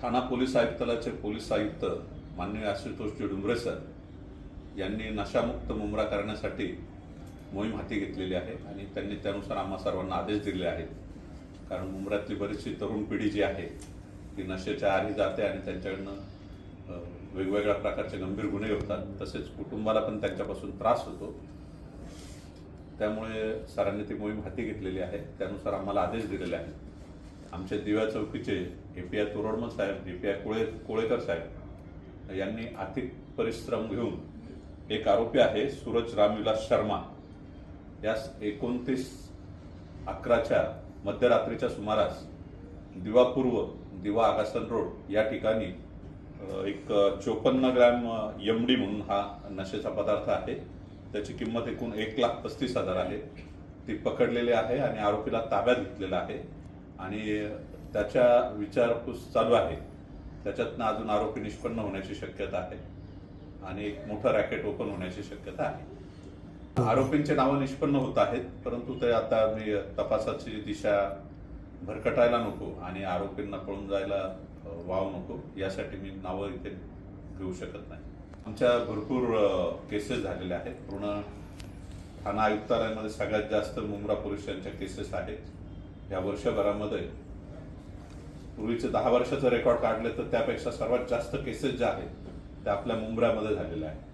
ठाणा police आयुक्तालयाचे police आयुक्त माननीय आशुतोषजी Dumbare sir यांनी नशामुक्त मुंबरा करण्यासाठी मोहीम हाती घेतलेली आहे आणि त्यांनी त्यानुसार आम्हा सर्वांना आदेश दिले आहेत. कारण मुंबऱ्यातली बरीचशी तरुण पिढी जी आहे ती नशेच्या आधी जाते आणि त्यांच्याकडनं वेगवेगळ्या प्रकारचे गंभीर गुन्हे होतात. तसेच कुटुंबाला पण त्यांच्यापासून त्रास होतो. त्यामुळे सरांनी ती मोहीम हाती घेतलेली आहे. त्यानुसार आम्हाला आदेश दिलेले आहेत. आमचे दिव्या चौकीचे A P I Turodmal Saheb A P I Kole Kolekar साहेब यांनी आर्थिक परिश्रम घेऊन एक आरोपी आहे सूरज रामविलास शर्मा. यास एकोणतीस अकराच्या मध्यरात्रीच्या सुमारास दिवा पूर्व दिवा आगासन रोड या ठिकाणी एक चोपन्न ग्रॅम एम डी म्हणून हा नशेचा पदार्थ आहे. त्याची किंमत एकूण एक लाख पस्तीस हजार आहे. ती पकडलेली आहे आणि आरोपीला ताब्यात घेतलेला आहे. आणि त्याच्या विचारपूस चालू आहे. त्याच्यातनं अजून आरोपी निष्पन्न होण्याची शक्यता आहे. आणि एक मोठं रॅकेट ओपन होण्याची शक्यता आहे. आरोपींचे नावं निष्पन्न होत आहेत परंतु ते आता मी तपासाची दिशा भरकटायला नको आणि आरोपींना पळून जायला वाव नको यासाठी मी नावं इथे घेऊ शकत नाही. आमच्या भरपूर केसेस झालेल्या आहेत. पूर्ण ठाणा आयुक्तालयामध्ये सगळ्यात जास्त मुंब्रा पोलीस केसेस आहेत. या वर्षभरामध्ये. पूर्वीचे दहा वर्षाचं रेकॉर्ड काढले तर त्यापेक्षा सर्वात जास्त केसेस ज्या आहेत त्या आपल्या मुंब्र्यामध्ये झालेल्या आहेत.